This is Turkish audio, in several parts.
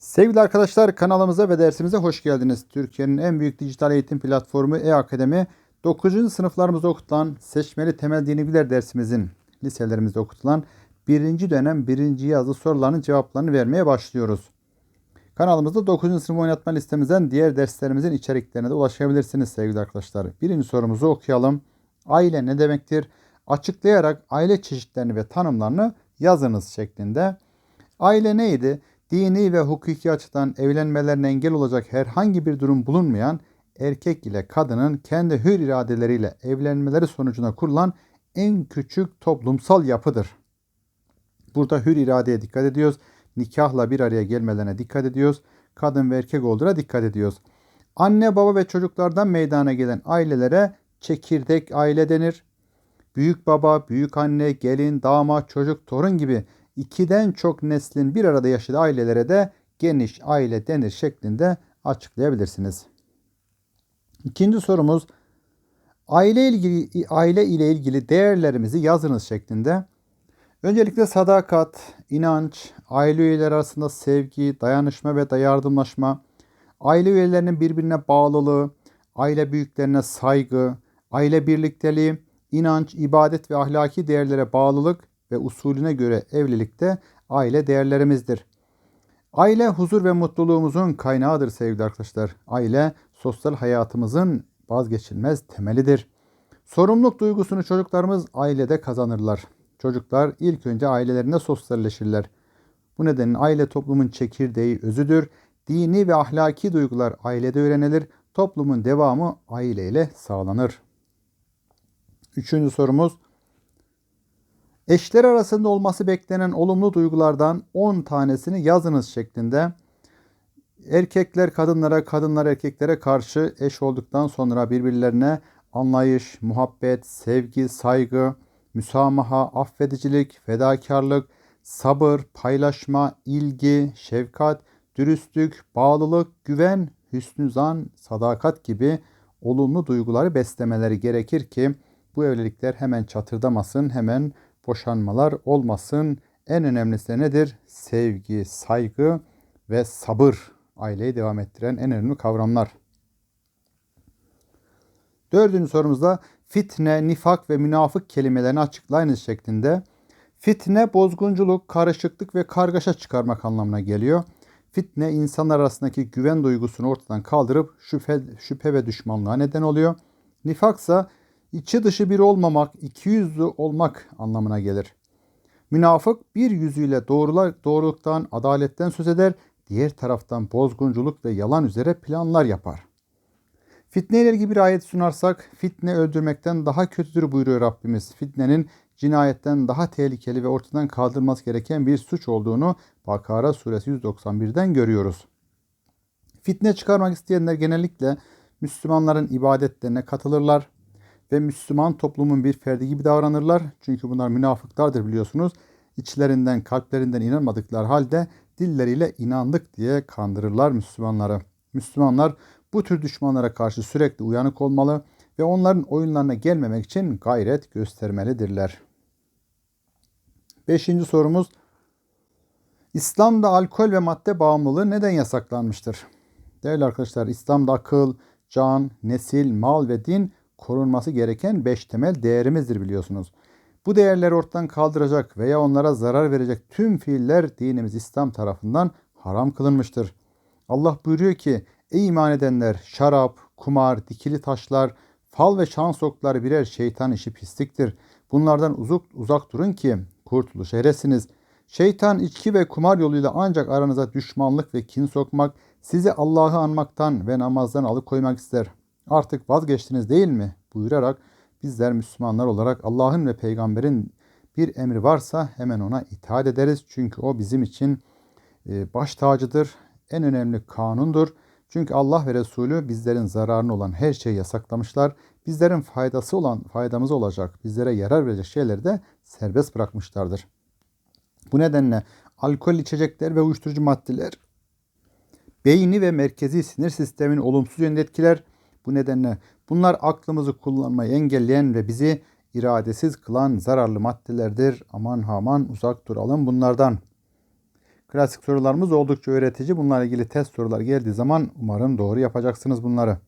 Sevgili arkadaşlar kanalımıza ve dersimize hoş geldiniz. Türkiye'nin en büyük dijital eğitim platformu E-Akademi 9. sınıflarımızda okutulan seçmeli temel dini bilir dersimizin liselerimizde okutulan 1. dönem 1. yazı sorularının cevaplarını vermeye başlıyoruz. Kanalımızda 9. sınıf oynatma listemizden diğer derslerimizin içeriklerine de ulaşabilirsiniz sevgili arkadaşlar. Birinci sorumuzu okuyalım. Aile ne demektir? Açıklayarak aile çeşitlerini ve tanımlarını yazınız şeklinde. Aile neydi? Dini ve hukuki açıdan evlenmelerine engel olacak herhangi bir durum bulunmayan erkek ile kadının kendi hür iradeleriyle evlenmeleri sonucunda kurulan en küçük toplumsal yapıdır. Burada hür iradeye dikkat ediyoruz. Nikahla bir araya gelmelerine dikkat ediyoruz. Kadın ve erkek olduğuna dikkat ediyoruz. Anne, baba ve çocuklardan meydana gelen ailelere çekirdek aile denir. Büyük baba, büyük anne, gelin, damat, çocuk, torun gibi ikiden çok neslin bir arada yaşadığı ailelere de geniş aile denir şeklinde açıklayabilirsiniz. İkinci sorumuz aile ilgili aile ile ilgili değerlerimizi yazınız şeklinde. Öncelikle sadakat, inanç, aile üyeleri arasında sevgi, dayanışma ve yardımlaşma, aile üyelerinin birbirine bağlılığı, aile büyüklerine saygı, aile birlikteliği, inanç, ibadet ve ahlaki değerlere bağlılık ve usulüne göre evlilikte aile değerlerimizdir. Aile huzur ve mutluluğumuzun kaynağıdır sevgili arkadaşlar. Aile sosyal hayatımızın vazgeçilmez temelidir. Sorumluluk duygusunu çocuklarımız ailede kazanırlar. Çocuklar ilk önce ailelerinde sosyalleşirler. Bu nedenle aile toplumun çekirdeği, özüdür. Dini ve ahlaki duygular ailede öğrenilir. Toplumun devamı aileyle sağlanır. Üçüncü sorumuz. Eşler arasında olması beklenen olumlu duygulardan 10 tanesini yazınız şeklinde. Erkekler kadınlara, kadınlar erkeklere karşı eş olduktan sonra birbirlerine anlayış, muhabbet, sevgi, saygı, müsamaha, affedicilik, fedakarlık, sabır, paylaşma, ilgi, şefkat, dürüstlük, bağlılık, güven, hüsnü zan, sadakat gibi olumlu duyguları beslemeleri gerekir ki bu evlilikler hemen çatırdamasın, hemen boşanmalar olmasın. En önemlisi nedir? Sevgi, saygı ve sabır aileyi devam ettiren en önemli kavramlar. Dördüncü sorumuzda fitne, nifak ve münafık kelimelerini açıklayınız şeklinde. Fitne bozgunculuk, karışıklık ve kargaşa çıkarmak anlamına geliyor. Fitne insanlar arasındaki güven duygusunu ortadan kaldırıp şüphe, şüphe ve düşmanlığa neden oluyor. Nifaksa içi dışı bir olmamak, iki yüzlü olmak anlamına gelir. Münafık bir yüzüyle doğrular, doğruluktan, adaletten söz eder, diğer taraftan bozgunculuk ve yalan üzere planlar yapar. Fitne ile ilgili bir ayet sunarsak, fitne öldürmekten daha kötüdür buyuruyor Rabbimiz. Fitnenin cinayetten daha tehlikeli ve ortadan kaldırılması gereken bir suç olduğunu Bakara suresi 191'den görüyoruz. Fitne çıkarmak isteyenler genellikle Müslümanların ibadetlerine katılırlar ve Müslüman toplumun bir ferdi gibi davranırlar. Çünkü bunlar münafıklardır biliyorsunuz. İçlerinden, kalplerinden inanmadıkları halde dilleriyle inandık diye kandırırlar Müslümanları. Müslümanlar bu tür düşmanlara karşı sürekli uyanık olmalı ve onların oyunlarına gelmemek için gayret göstermelidirler. Beşinci sorumuz İslam'da alkol ve madde bağımlılığı neden yasaklanmıştır? Değerli arkadaşlar İslam'da akıl, can, nesil, mal ve din korunması gereken beş temel değerimizdir biliyorsunuz. Bu değerleri ortadan kaldıracak veya onlara zarar verecek tüm fiiller dinimiz İslam tarafından haram kılınmıştır. Allah buyuruyor ki ey iman edenler şarap, kumar, dikili taşlar, fal ve şans okları birer şeytan işi pisliktir. Bunlardan uzak, uzak durun ki kurtuluş eresiniz. Şeytan içki ve kumar yoluyla ancak aranıza düşmanlık ve kin sokmak, sizi Allah'ı anmaktan ve namazdan alıkoymak ister. Artık vazgeçtiniz değil mi? buyurarak bizler Müslümanlar olarak Allah'ın ve peygamberin bir emri varsa hemen ona itaat ederiz. Çünkü o bizim için e, baş tacıdır, en önemli kanundur. Çünkü Allah ve Resulü bizlerin zararını olan her şeyi yasaklamışlar. Bizlerin faydası olan, faydamız olacak, bizlere yarar verecek şeyleri de serbest bırakmışlardır. Bu nedenle alkol içecekler ve uyuşturucu maddeler beyni ve merkezi sinir sistemini olumsuz yönde etkiler. Bu nedenle bunlar aklımızı kullanmayı engelleyen ve bizi iradesiz kılan zararlı maddelerdir. Aman aman uzak duralım bunlardan. Klasik sorularımız oldukça öğretici. Bunlarla ilgili test sorular geldiği zaman umarım doğru yapacaksınız bunları.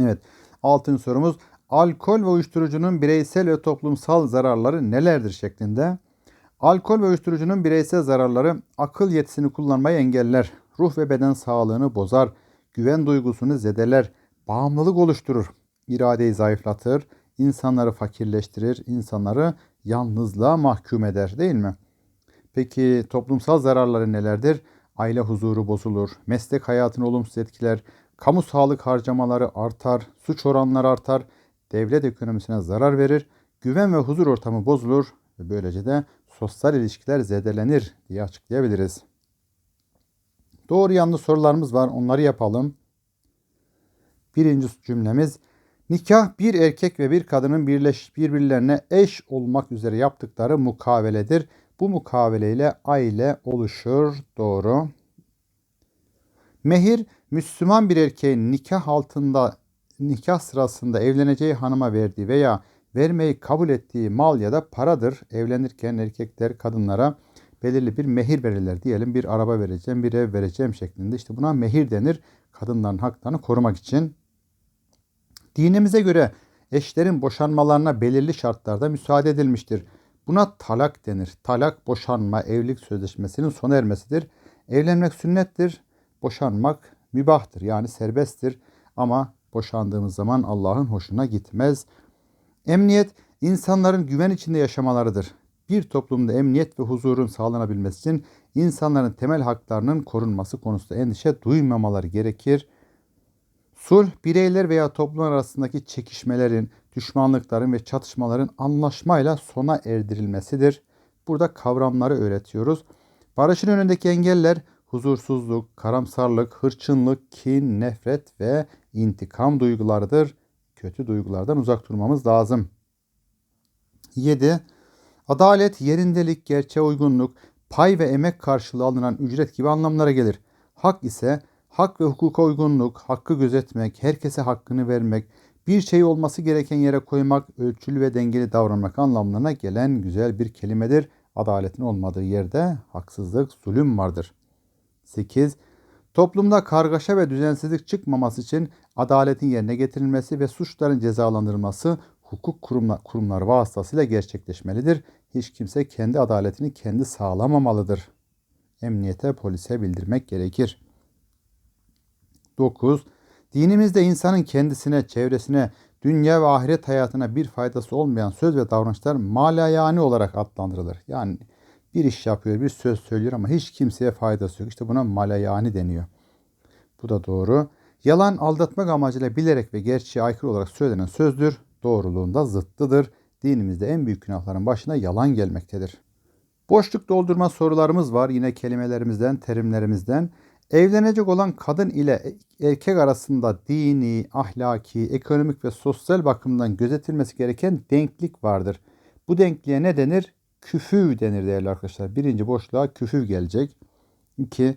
Evet. Altın sorumuz alkol ve uyuşturucunun bireysel ve toplumsal zararları nelerdir şeklinde. Alkol ve uyuşturucunun bireysel zararları akıl yetisini kullanmayı engeller, ruh ve beden sağlığını bozar, güven duygusunu zedeler, bağımlılık oluşturur, iradeyi zayıflatır, insanları fakirleştirir, insanları yalnızlığa mahkum eder değil mi? Peki toplumsal zararları nelerdir? Aile huzuru bozulur, meslek hayatını olumsuz etkiler, kamu sağlık harcamaları artar, suç oranları artar, devlet ekonomisine zarar verir, güven ve huzur ortamı bozulur ve böylece de sosyal ilişkiler zedelenir diye açıklayabiliriz. Doğru yanlış sorularımız var. Onları yapalım. Birinci cümlemiz Nikah bir erkek ve bir kadının birleş, birbirlerine eş olmak üzere yaptıkları mukaveledir. Bu mukavele ile aile oluşur. Doğru. Mehir Müslüman bir erkeğin nikah altında nikah sırasında evleneceği hanıma verdiği veya vermeyi kabul ettiği mal ya da paradır. Evlenirken erkekler kadınlara belirli bir mehir verirler. Diyelim bir araba vereceğim, bir ev vereceğim şeklinde. İşte buna mehir denir. Kadınların haklarını korumak için. Dinimize göre eşlerin boşanmalarına belirli şartlarda müsaade edilmiştir. Buna talak denir. Talak boşanma, evlilik sözleşmesinin sona ermesidir. Evlenmek sünnettir. Boşanmak mübahtır yani serbesttir. Ama boşandığımız zaman Allah'ın hoşuna gitmez. Emniyet insanların güven içinde yaşamalarıdır. Bir toplumda emniyet ve huzurun sağlanabilmesi için insanların temel haklarının korunması konusunda endişe duymamaları gerekir. Sulh, bireyler veya toplumlar arasındaki çekişmelerin, düşmanlıkların ve çatışmaların anlaşmayla sona erdirilmesidir. Burada kavramları öğretiyoruz. Barışın önündeki engeller huzursuzluk, karamsarlık, hırçınlık, kin, nefret ve intikam duygularıdır. Kötü duygulardan uzak durmamız lazım. 7. Adalet, yerindelik, gerçeğe uygunluk, pay ve emek karşılığı alınan ücret gibi anlamlara gelir. Hak ise hak ve hukuka uygunluk, hakkı gözetmek, herkese hakkını vermek, bir şey olması gereken yere koymak, ölçülü ve dengeli davranmak anlamlarına gelen güzel bir kelimedir. Adaletin olmadığı yerde haksızlık, zulüm vardır. 8. Toplumda kargaşa ve düzensizlik çıkmaması için adaletin yerine getirilmesi ve suçların cezalandırılması hukuk kurumlar, kurumları vasıtasıyla gerçekleşmelidir. Hiç kimse kendi adaletini kendi sağlamamalıdır. Emniyete, polise bildirmek gerekir. 9. Dinimizde insanın kendisine, çevresine, dünya ve ahiret hayatına bir faydası olmayan söz ve davranışlar malayani olarak adlandırılır. Yani bir iş yapıyor, bir söz söylüyor ama hiç kimseye faydası yok. İşte buna malayani deniyor. Bu da doğru. Yalan aldatmak amacıyla bilerek ve gerçeğe aykırı olarak söylenen sözdür. Doğruluğunda zıttıdır. Dinimizde en büyük günahların başına yalan gelmektedir. Boşluk doldurma sorularımız var yine kelimelerimizden, terimlerimizden. Evlenecek olan kadın ile erkek arasında dini, ahlaki, ekonomik ve sosyal bakımdan gözetilmesi gereken denklik vardır. Bu denkliğe ne denir? Küfü denir değerli arkadaşlar. Birinci boşluğa küfü gelecek. İki,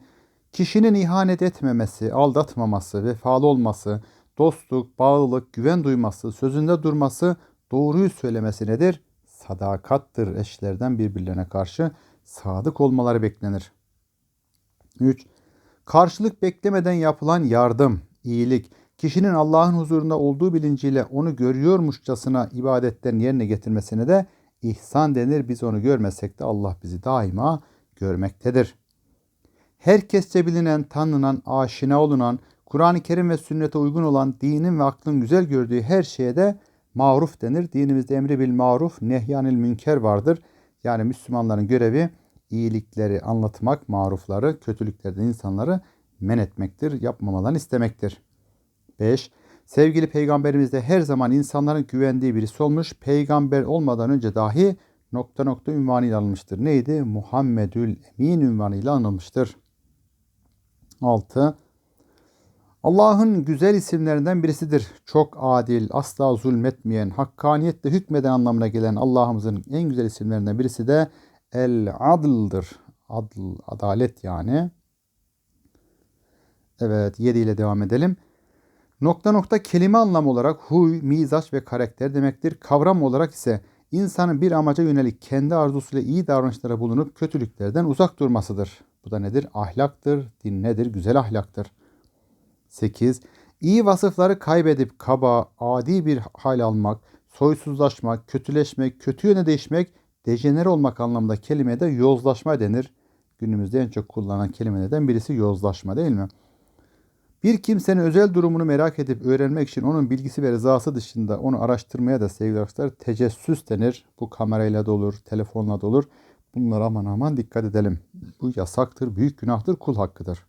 kişinin ihanet etmemesi, aldatmaması, vefalı olması, dostluk, bağlılık, güven duyması, sözünde durması, doğruyu söylemesi nedir? Sadakattır. Eşlerden birbirlerine karşı sadık olmaları beklenir. 3. Karşılık beklemeden yapılan yardım, iyilik, kişinin Allah'ın huzurunda olduğu bilinciyle onu görüyormuşçasına ibadetlerini yerine getirmesine de ihsan denir. Biz onu görmesek de Allah bizi daima görmektedir. Herkesçe bilinen, tanınan, aşina olunan, Kur'an-ı Kerim ve sünnete uygun olan dinin ve aklın güzel gördüğü her şeye de maruf denir. Dinimizde emri bil maruf, nehyanil münker vardır. Yani Müslümanların görevi iyilikleri anlatmak, marufları, kötülüklerden insanları men etmektir, yapmamalarını istemektir. 5. Sevgili peygamberimiz de her zaman insanların güvendiği birisi olmuş. Peygamber olmadan önce dahi nokta nokta ünvanıyla alınmıştır. Neydi? Muhammedül Emin ünvanıyla anılmıştır. 6. Allah'ın güzel isimlerinden birisidir. Çok adil, asla zulmetmeyen, hakkaniyetle hükmeden anlamına gelen Allah'ımızın en güzel isimlerinden birisi de El Adl'dır. Adl, adalet yani. Evet 7 ile devam edelim. Nokta nokta kelime anlamı olarak huy, mizaç ve karakter demektir. Kavram olarak ise insanın bir amaca yönelik kendi arzusuyla iyi davranışlara bulunup kötülüklerden uzak durmasıdır. Bu da nedir? Ahlaktır. Din nedir? Güzel ahlaktır. 8. İyi vasıfları kaybedip kaba, adi bir hal almak, soysuzlaşmak, kötüleşmek, kötü yöne değişmek, dejenere olmak anlamında kelimeye de yozlaşma denir. Günümüzde en çok kullanılan kelimelerden birisi yozlaşma değil mi? Bir kimsenin özel durumunu merak edip öğrenmek için onun bilgisi ve rızası dışında onu araştırmaya da sevgili arkadaşlar tecessüs denir. Bu kamerayla da olur, telefonla da olur. Bunlara aman aman dikkat edelim. Bu yasaktır, büyük günahtır, kul hakkıdır.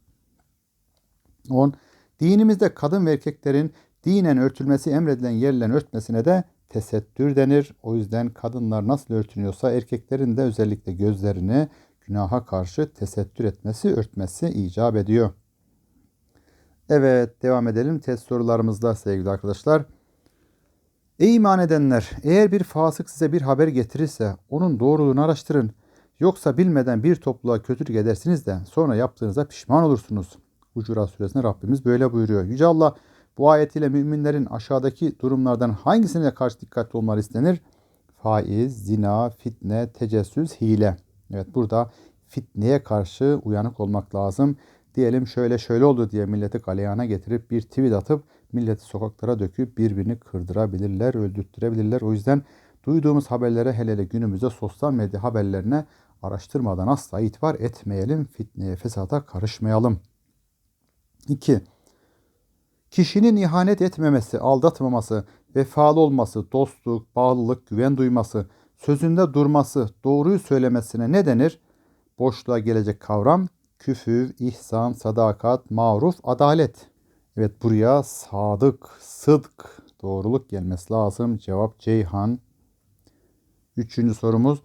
10. Dinimizde kadın ve erkeklerin dinen örtülmesi emredilen yerlerin örtmesine de tesettür denir. O yüzden kadınlar nasıl örtünüyorsa erkeklerin de özellikle gözlerini günaha karşı tesettür etmesi, örtmesi icap ediyor. Evet, devam edelim test sorularımızda sevgili arkadaşlar. Ey iman edenler, eğer bir fasık size bir haber getirirse onun doğruluğunu araştırın. Yoksa bilmeden bir topluluğa kötülük edersiniz de sonra yaptığınıza pişman olursunuz. Hucurat suresinde Rabbimiz böyle buyuruyor. Yüce Allah bu ayetiyle müminlerin aşağıdaki durumlardan hangisine karşı dikkatli olmaları istenir? Faiz, zina, fitne, tecessüs, hile. Evet burada fitneye karşı uyanık olmak lazım. Diyelim şöyle şöyle oldu diye milleti galeyana getirip bir tweet atıp milleti sokaklara döküp birbirini kırdırabilirler, öldürttürebilirler. O yüzden duyduğumuz haberlere hele hele günümüzde sosyal medya haberlerine araştırmadan asla itibar etmeyelim. Fitneye, fesata karışmayalım. 2. Kişinin ihanet etmemesi, aldatmaması, vefalı olması, dostluk, bağlılık, güven duyması, sözünde durması, doğruyu söylemesine ne denir? Boşluğa gelecek kavram küfür, ihsan, sadakat, maruf, adalet. Evet buraya sadık, sıdk, doğruluk gelmesi lazım. Cevap Ceyhan. Üçüncü sorumuz.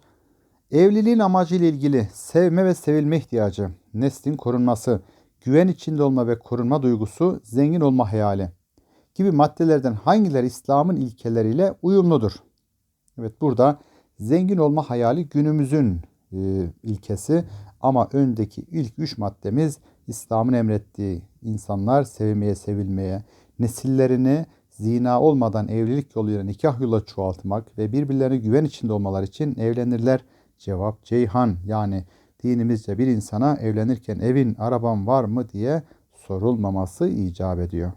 Evliliğin amacıyla ilgili sevme ve sevilme ihtiyacı, neslin korunması, güven içinde olma ve korunma duygusu, zengin olma hayali gibi maddelerden hangileri İslam'ın ilkeleriyle uyumludur? Evet burada zengin olma hayali günümüzün e, ilkesi ama öndeki ilk üç maddemiz İslam'ın emrettiği insanlar sevmeye, sevilmeye, nesillerini zina olmadan evlilik yoluyla nikah yoluyla çoğaltmak ve birbirlerine güven içinde olmalar için evlenirler. Cevap Ceyhan yani dinimizce bir insana evlenirken evin, araban var mı diye sorulmaması icap ediyor.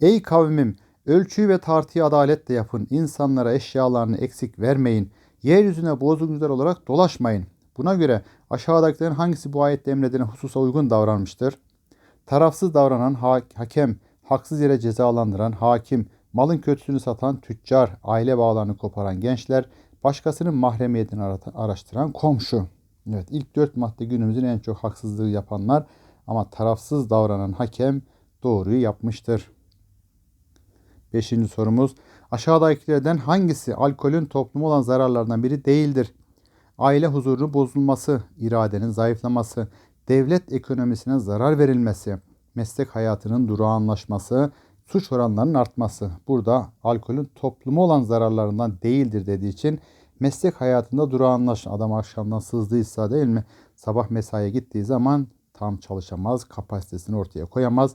Ey kavmim ölçüyü ve tartıyı adaletle yapın. İnsanlara eşyalarını eksik vermeyin. Yeryüzüne bozguncular olarak dolaşmayın. Buna göre aşağıdakilerin hangisi bu ayette emredilen hususa uygun davranmıştır? Tarafsız davranan ha- hakem, haksız yere cezalandıran hakim, malın kötüsünü satan tüccar, aile bağlarını koparan gençler, başkasının mahremiyetini araştıran komşu. Evet ilk dört madde günümüzün en çok haksızlığı yapanlar ama tarafsız davranan hakem doğruyu yapmıştır. Beşinci sorumuz aşağıdakilerden hangisi alkolün topluma olan zararlarından biri değildir? Aile huzurunun bozulması, iradenin zayıflaması, devlet ekonomisine zarar verilmesi, meslek hayatının durağanlaşması, suç oranlarının artması. Burada alkolün topluma olan zararlarından değildir dediği için meslek hayatında durağanlaş. Adam akşamdan sızdıysa değil mi? Sabah mesaiye gittiği zaman tam çalışamaz, kapasitesini ortaya koyamaz.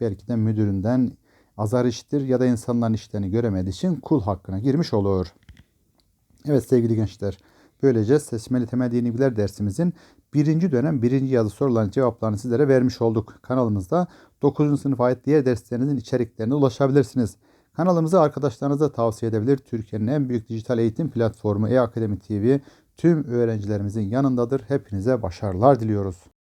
Belki de müdüründen azar iştir ya da insanların işlerini göremediği için kul hakkına girmiş olur. Evet sevgili gençler, böylece seçmeli temel dini bilgiler dersimizin birinci dönem birinci yazı soruların cevaplarını sizlere vermiş olduk. Kanalımızda 9. sınıf ait diğer derslerinizin içeriklerine ulaşabilirsiniz. Kanalımızı arkadaşlarınıza tavsiye edebilir. Türkiye'nin en büyük dijital eğitim platformu E-Akademi TV tüm öğrencilerimizin yanındadır. Hepinize başarılar diliyoruz.